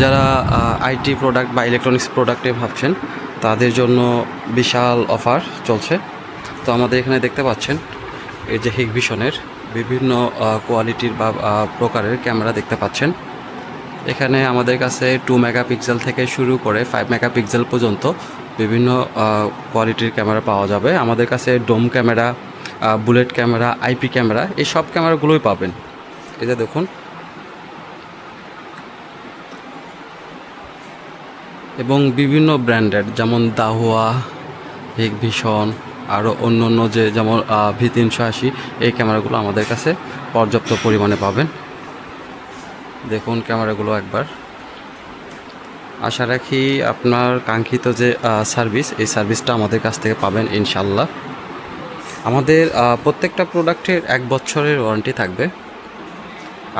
যারা IT product বা electronics প্রোডাক্টে ভাবছেন, তাদের জন্য বিশাল অফার চলছে। তো আমাদের এখানে দেখতে পাচ্ছেন, এই যে হিগভিশনের বিভিন্ন কোয়ালিটির বা প্রকারের ক্যামেরা দেখতে পাচ্ছেন। এখানে আমাদের কাছে টু মেগাপিক্সেল থেকে শুরু করে ফাইভ মেগাপিক্সেল পর্যন্ত বিভিন্ন কোয়ালিটির ক্যামেরা পাওয়া যাবে। আমাদের কাছে dome camera bullet camera IP camera এই সব ক্যামেরাগুলোই পাবেন। এটা দেখুন এবং বিভিন্ন ব্র্যান্ডেড যেমন দাহুয়া ভিশন আরও অন্য অন্য যে যেমন ভি তিনশো আশি, এই ক্যামেরাগুলো আমাদের কাছে পর্যাপ্ত পরিমাণে পাবেন। দেখুন ক্যামেরাগুলো একবার। আশা রাখি আপনার কাঙ্ক্ষিত যে সার্ভিস, এই সার্ভিসটা আমাদের কাছ থেকে পাবেন ইনশাল্লাহ আমাদের প্রত্যেকটা প্রোডাক্টের এক বছরের ওয়ারেন্টি থাকবে।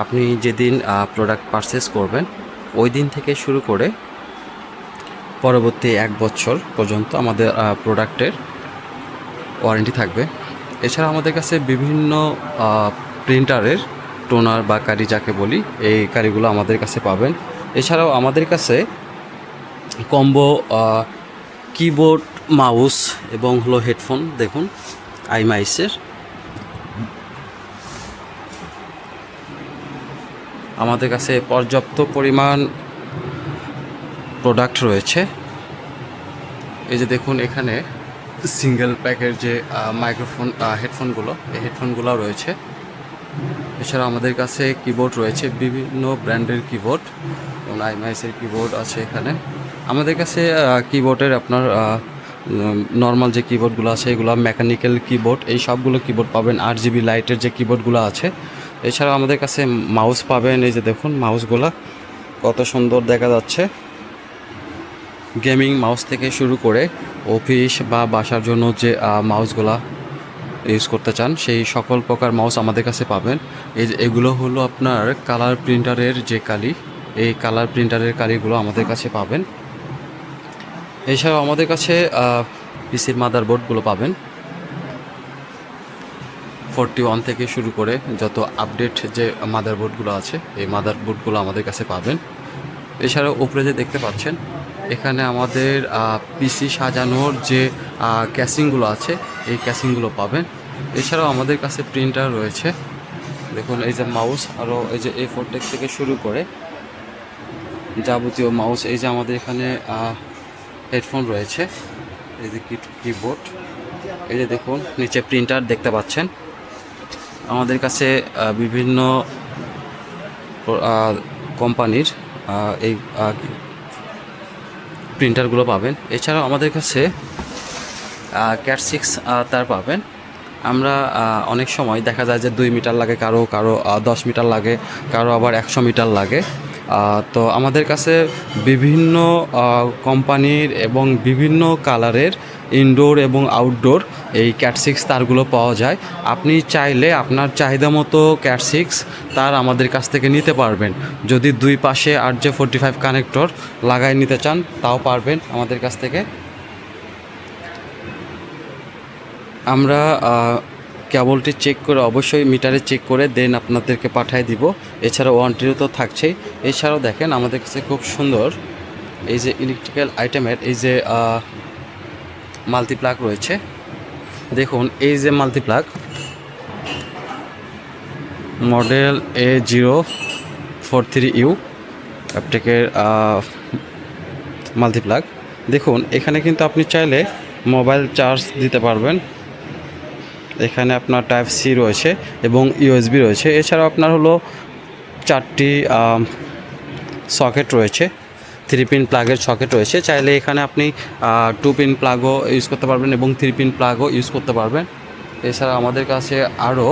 আপনি যেদিন প্রোডাক্ট পারচেস করবেন, ওই দিন থেকে শুরু করে পরবর্তী এক বছর পর্যন্ত আমাদের প্রোডাক্টের ওয়ারেন্টি থাকবে। এছাড়া আমাদের কাছে বিভিন্ন প্রিন্টারের টোনার বা কারি যাকে বলি, এই কারিগুলো আমাদের কাছে পাবেন। এছাড়াও আমাদের কাছে কম্বো কিবোর্ড মাউস এবং হলো হেডফোন দেখুন আইমাইসের আমাদের কাছে পর্যাপ্ত পরিমাণ প্রোডাক্ট রয়েছে। এই যে দেখুন এখানে সিঙ্গেল প্যাকের যে মাইক্রোফোন হেডফোনগুলো এই হেডফোনগুলো রয়েছে। এছাড়া আমাদের কাছে কিবোর্ড রয়েছে, বিভিন্ন ব্র্যান্ডের কিবোর্ড যেমন আইমাইসের কিবোর্ড আছে এখানে। আমাদের কাছে কিবোর্ডের আপনার নর্মাল যে কিবোর্ডগুলো আছে, এগুলো মেকানিক্যাল কিবোর্ড এই সবগুলো কিবোর্ড পাবেন। আট জিবি লাইটের যে কিবোর্ডগুলো আছে। এছাড়া আমাদের কাছে মাউস পাবেন, এই যে দেখুন মাউসগুলো কত সুন্দর দেখা যাচ্ছে। গেমিং মাউস থেকে শুরু করে অফিস বা বাসার জন্য যে মাউসগুলা ইউজ করতে চান, সেই সকল প্রকার মাউস আমাদের কাছে পাবেন। এই এগুলো হলো আপনার কালার প্রিন্টারের যে কালি, এই কালার প্রিন্টারের কালিগুলো আমাদের কাছে পাবেন। এছাড়াও আমাদের কাছে পিসির মাদারবোর্ডগুলো পাবেন। ফোরটি ওয়ান থেকে শুরু করে যত আপডেট যে মাদারবোর্ডগুলো আছে, এই মাদারবোর্ডগুলো আমাদের কাছে পাবেন। এছাড়াও উপরে যে দেখতে পাচ্ছেন এখানে আমাদের পিসি সাজানোর যে ক্যাসিংগুলো আছে, এই ক্যাসিংগুলো পাবেন। এছাড়াও আমাদের কাছে প্রিন্টার রয়েছে। দেখুন, এই যে মাউস আরও এই যে এ ফোরটেক থেকে শুরু করে যাবতীয় মাউস, এই যে আমাদের এখানে হেডফোন রয়েছে, এই যে কিবোর্ড। এই যে দেখুন, নিচে প্রিন্টার দেখতে পাচ্ছেন। আমাদের কাছে বিভিন্ন কোম্পানির এই প্রিন্টারগুলো পাবেন। এছাড়াও আমাদের কাছে ক্যাট সিক্স তার পাবেন। আমরা অনেক সময় দেখা যায় যে দুই মিটার লাগে কারও কারও দশ মিটার লাগে, কারও আবার একশো মিটার লাগে। তো আমাদের কাছে বিভিন্ন কোম্পানির এবং বিভিন্ন কালারের ইনডোর এবং আউটডোর এই ক্যাট সিক্স তারগুলো পাওয়া যায়। আপনি চাইলে আপনার চাহিদা মতো ক্যাট সিক্স তার আমাদের কাছ থেকে নিতে পারবেন। যদি দুই পাশে আর যে ফোরটি ফাইভ কানেক্টর লাগাই নিতে চান, তাও পারবেন আমাদের কাছ থেকে। আমরা কেবলটি চেক করে অবশ্যই মিটারে চেক করে দেন আপনাদেরকে পাঠিয়ে দিব। এছাড়া ওয়ারেন্টিও তো থাকছেই। এছাড়াও দেখেন আমাদের কাছে খুব সুন্দর এই যে ইলেকট্রিক্যাল আইটেমের এই যে মাল্টিপ্লাগ রয়েছে। দেখুন, এই যে multiplug model A zero four three U অ্যাপটেকের মাল্টিপ্লাগ। দেখুন, এখানে কিন্তু আপনি চাইলে মোবাইল চার্জ দিতে পারবেন। এখানে আপনার টাইপ সি রয়েছে এবং ইউএসবি রয়েছে। এছাড়াও আপনার হলো চারটি সকেট রয়েছে। থ্রি পিন প্লাগের সকেট রয়েছে। চাইলে এখানে আপনি টু পিন প্লাগও ইউজ করতে পারবেন এবং থ্রি পিন প্লাগও ইউজ করতে পারবেন। এছাড়া আমাদের কাছে আরও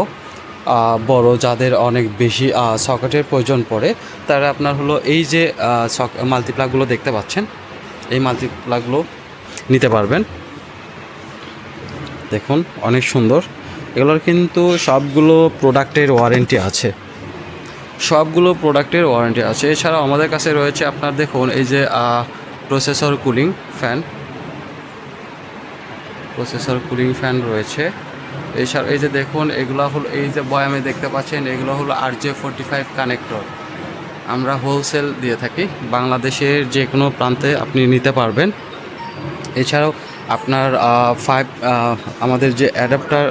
বড় যাদের অনেক বেশি সকেটের প্রয়োজন পড়ে, তারা আপনার হলো এই যে মাল্টিপ্লাগগুলো দেখতে পাচ্ছেন, এই মাল্টিপ্লাগগুলো নিতে পারবেন। দেখুন, অনেক সুন্দর। এগুলোর কিন্তু সবগুলো প্রোডাক্টের ওয়ারেন্টি আছে। সবগুলো প্রোডাক্টের ওয়ারেন্টি আছে। এছাড়াও আমাদের কাছে রয়েছে আপনার দেখুন, এই যে processor cooling fan. Processor cooling fan রয়েছে। এছাড়া এই যে দেখুন, এগুলো হলো, এই যে বয়ামে দেখতে পাচ্ছেন, এগুলো হলো R J forty five connector. আমরা হোলসেল দিয়ে থাকি। বাংলাদেশের যে কোনো প্রান্তে আপনি নিতে পারবেন। এছাড়াও আপনার ফাইভ আমাদের যে অ্যাডাপ্টার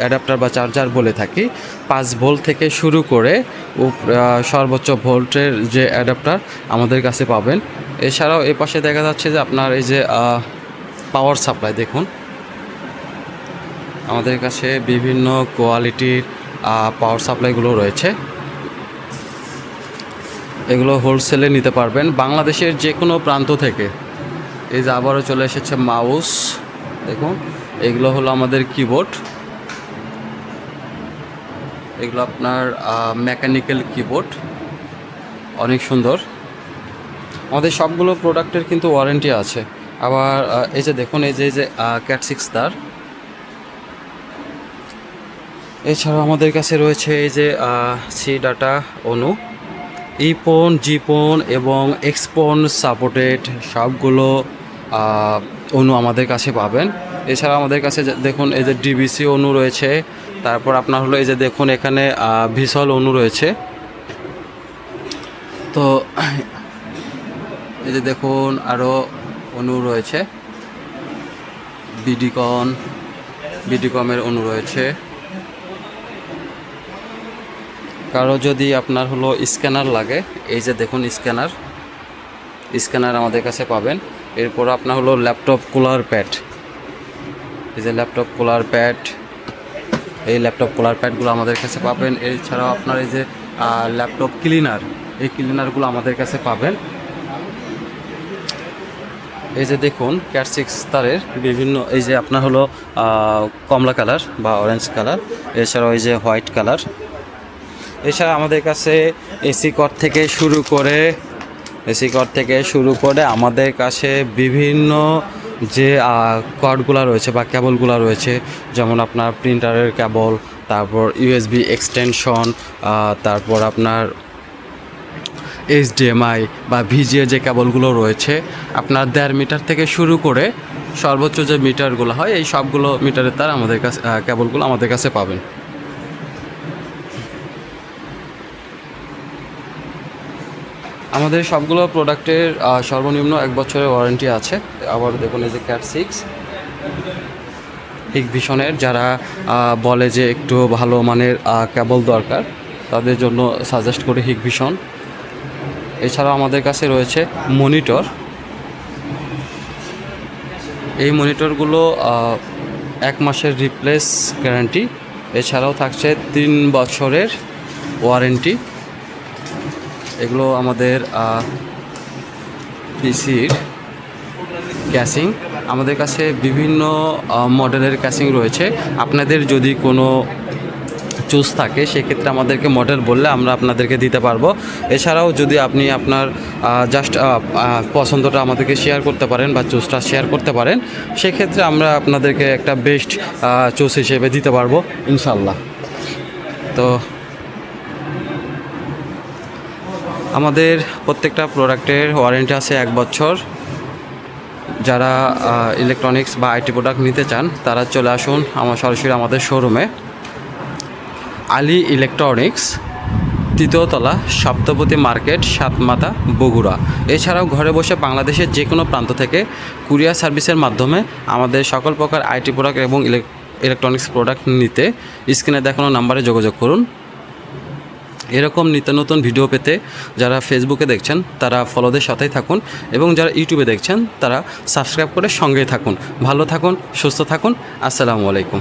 অ্যাডাপ্টার বা চার্জার বলে থাকি, পাঁচ ভোল্ট থেকে শুরু করে সর্বোচ্চ ভোল্টের যে অ্যাডাপ্টার আমাদের কাছে পাবেন। এছাড়াও এ পাশে দেখা যাচ্ছে যে আপনার এই যে পাওয়ার সাপ্লাই দেখুন। আমাদের কাছে বিভিন্ন কোয়ালিটির পাওয়ার সাপ্লাইগুলো রয়েছে। এগুলো হোলসেলে নিতে পারবেন। বাংলাদেশের যে কোনো প্রান্ত থেকে এই যে আবারও চলে এসেছে মাউস, দেখুন, এগুলো হলো আমাদের কিবোর্ড এগুলো আপনার মেকানিক্যাল কিবোর্ড অনেক সুন্দর। আমাদের সবগুলো প্রোডাক্টের কিন্তু ওয়ারেন্টি আছে। আবার এই যে দেখুন, এই যে এই যে ক্যাট সিক্স তার। এছাড়াও আমাদের কাছে রয়েছে এই যে সি ডাটা অনু ইপন জিপন এবং এক্সপন সাপোর্টেড সবগুলো অণু আমাদের কাছে পাবেন। এছাড়া আমাদের কাছে দেখুন, এই যে ডিবিসি অনু রয়েছে, তারপর আপনার হলো এই যে দেখুন, এখানে ভিসল অনু রয়েছে। তো, এই যে দেখুন আরও অনু রয়েছে। বিডিকন বিডিকমের অনু রয়েছে। কারও যদি আপনার হলো স্ক্যানার লাগে, এই যে দেখুন, স্ক্যানার। স্ক্যানার আমাদের কাছে পাবেন। এরপর আপনার হলো ল্যাপটপ কুলার প্যাড এই যে ল্যাপটপ কুলার প্যাড এই ল্যাপটপ কুলার প্যাডগুলো আমাদের কাছে পাবেন। এছাড়াও আপনার এই যে ল্যাপটপ ক্লিনার এই ক্লিনারগুলো আমাদের কাছে পাবেন। এই যে দেখুন ক্যাট সিক্স তারের বিভিন্ন, এই যে আপনার হলো কমলা কালার বা অরেঞ্জ কালার এছাড়াও এই যে হোয়াইট কালার এছাড়া আমাদের কাছে এসি কর থেকে শুরু করে এসি কর থেকে শুরু করে আমাদের কাছে বিভিন্ন যে কর্ডগুলো রয়েছে বা কেবলগুলো রয়েছে, যেমন আপনার প্রিন্টারের কেবল, তারপর ইউএসবি এক্সটেনশন তারপর আপনার এইচডিএমআই বা ভিজিএ যে কেবলগুলো রয়েছে, আপনার দেড় মিটার থেকে শুরু করে সর্বোচ্চ যে মিটারগুলো হয়, এই সবগুলো মিটারের তার আমাদের কাছে কেবলগুলো আমাদের কাছে পাবেন। আমাদের সবগুলো প্রোডাক্টের সর্বনিম্ন এক বছরের ওয়ারেন্টি আছে। আবার দেখুন এই যে ক্যাট সিক্স হিক ভিশনের যারা বলে যে একটু ভালো মানের কেবল দরকার, তাদের জন্য সাজেস্ট করি হিক ভিশন এছাড়াও আমাদের কাছে রয়েছে মনিটর এই মনিটরগুলো এক মাসের রিপ্লেস গ্যারান্টি এছাড়াও থাকছে তিন বছরের ওয়ারেন্টি এগুলো আমাদের পিসির ক্যাসিং। আমাদের কাছে বিভিন্ন মডেলের ক্যাসিং রয়েছে। আপনাদের যদি কোনো চুজ থাকে, সেক্ষেত্রে আমাদেরকে মডেল বললে আমরা আপনাদেরকে দিতে পারব। এছাড়াও যদি আপনি আপনার জাস্ট পছন্দটা আমাদেরকে শেয়ার করতে পারেন বা চুজটা শেয়ার করতে পারেন, সেক্ষেত্রে আমরা আপনাদেরকে একটা বেস্ট চুজ হিসেবে দিতে পারব ইনশাল্লাহ তো আমাদের প্রত্যেকটা প্রোডাক্টের ওয়ারেন্টি আছে এক বছর। যারা ইলেকট্রনিক্স বা আইটি প্রোডাক্ট নিতে চান, তারা চলে আসুন আমার সরাসরি আমাদের শোরুমে আলী ইলেকট্রনিক্স তৃতীয়তলা সপ্তপতি মার্কেট সাতমাতা বগুড়া। এছাড়াও ঘরে বসে বাংলাদেশের যে কোনো প্রান্ত থেকে কুরিয়ার সার্ভিসের মাধ্যমে আমাদের সকল প্রকার আইটি প্রোডাক্ট এবং ইলেকট্রনিক্স প্রোডাক্ট নিতে। স্ক্রিনে দেখানো নাম্বারে যোগাযোগ করুন। এরকম নিত্য নতুন ভিডিও পেতে যারা ফেসবুকে দেখছেন, তারা ফলোদের সাথেই থাকুন এবং যারা ইউটিউবে দেখছেন, তারা সাবস্ক্রাইব করে সঙ্গেই থাকুন। ভালো থাকুন, সুস্থ থাকুন। আসসালামু আলাইকুম।